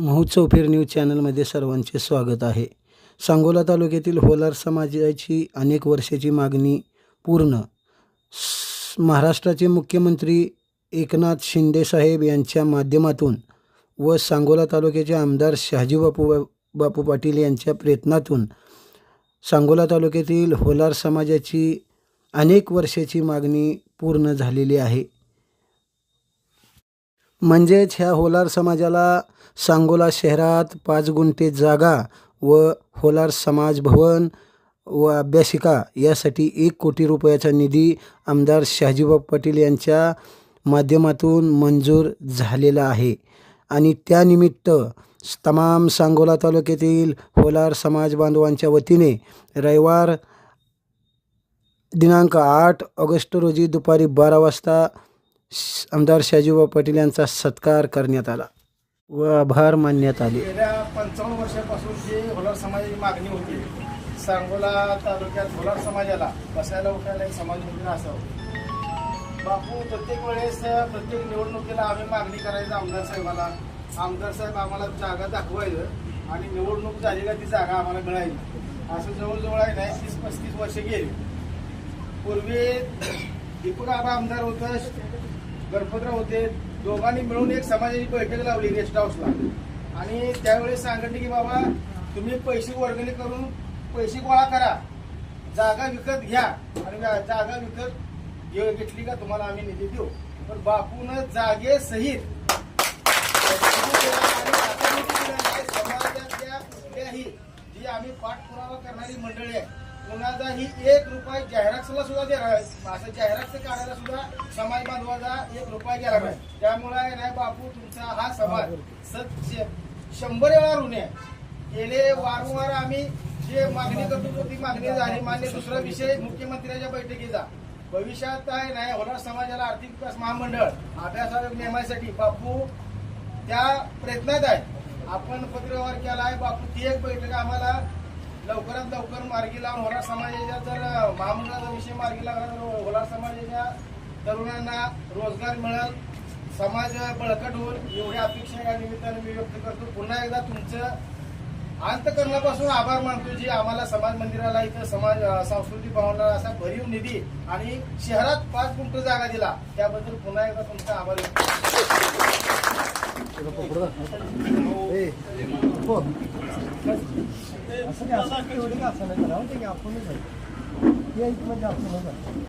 महोत्सव चौफेर न्यूज चॅनलमध्ये सर्वांचे स्वागत आहे. सांगोला तालुक्यातील होलार समाजाची अनेक वर्षाची मागणी पूर्ण. महाराष्ट्राचे मुख्यमंत्री एकनाथ शिंदेसाहेब यांच्या माध्यमातून व सांगोला तालुक्याचे आमदार शहाजी बापू बापू पाटील यांच्या प्रयत्नातून सांगोला तालुक्यातील होलार समाजाची अनेक वर्षाची मागणी पूर्ण झालेली आहे. म्हणजेच ह्या होलार समाजाला सांगोला शहरात पाच गुंठे जागा व होलार समाज भवन व अभ्यासिका यासाठी एक कोटी रुपयाचा निधी आमदार शहाजीबाब पाटील यांच्या माध्यमातून मंजूर झालेला आहे. आणि त्यानिमित्त तमाम सांगोला तालुक्यातील होलार समाज बांधवांच्या वतीने रविवार दिनांक आठ ऑगस्ट रोजी दुपारी बारा वाजता आमदार शाजीबा पाटील यांचा सत्कार करण्यात आला व आभार मानण्यात आले. गेल्या पंचावन्न वर्षापासून जी होलार समाजाची मागणी होती सांगोला तालुक्यात होलार समाजाला बसायला उठायला एक समाज योजना असावं. बापू प्रत्येक वेळेस प्रत्येक निवडणुकीला आम्ही मागणी करायचं आमदार साहेबाला. आमदार साहेब आम्हाला जागा दाखवायचं आणि निवडणूक झाली का ती जागा आम्हाला मिळायची असं जवळजवळ आहे नाही तीस पस्तीस वर्ष गेली. पूर्वी दीपक आबा आमदार होतं गणपतराव होते. दोघांनी मिळून एक समाजाची बैठक लावली गेस्ट हाऊसला आणि त्यावेळेस सांगितले की बाबा तुम्ही पैसे वर्गणी करून पैसे गोळा करा. जागा विकत घ्या. आणि जागा विकत घेतली का तुम्हाला आम्ही निधी देऊ. पण बापून जागेसहित समाजातल्या कुठल्याही जी आम्ही पाठपुरावा करणारी मंडळी आहे कुणाचाही एक रुपया जाहिरातला सुद्धा देणार आहे. असं जाहिरात काढायला सुद्धा समाज बांधवाचा एक रुपया गेला नाही त्यामुळे नाही बापू तुमचा हा समाज सत शंभर वेळा ऋण आहे गेले वारंवार आम्ही जे मागणी करतो ती मागणी झाली. मान्य दुसरा विषय मुख्यमंत्र्यांच्या बैठकीचा. भविष्यात आहे नाही होणार समाजाला आर्थिक विकास महामंडळ. अभ्यासावर नेमासाठी बापू त्या प्रयत्नात आहे. आपण पत्रव्यवहार केला आहे बापू ती एक बैठक आम्हाला लवकरात लवकर मार्गी लावून होणार समाजाच्या जर महामंडळाचा विषय मार्गी लागला तर होणार समाजाच्या तरुणांना रोजगार मिळेल. समाज बळकट होईल. एवढ्या अपेक्षा या निमित्ताने मी व्यक्त करतो. पुन्हा एकदा तुमचं अंतकरणापासून आभार मानतो जी आम्हाला समाज मंदिराला इथं समाज सांस्कृतिक भवनाला असा भरीव निधी आणि शहरात पाच गुंट जागा दिला. त्याबद्दल पुन्हा एकदा तुमचा आभार व्यक्त करतो. असं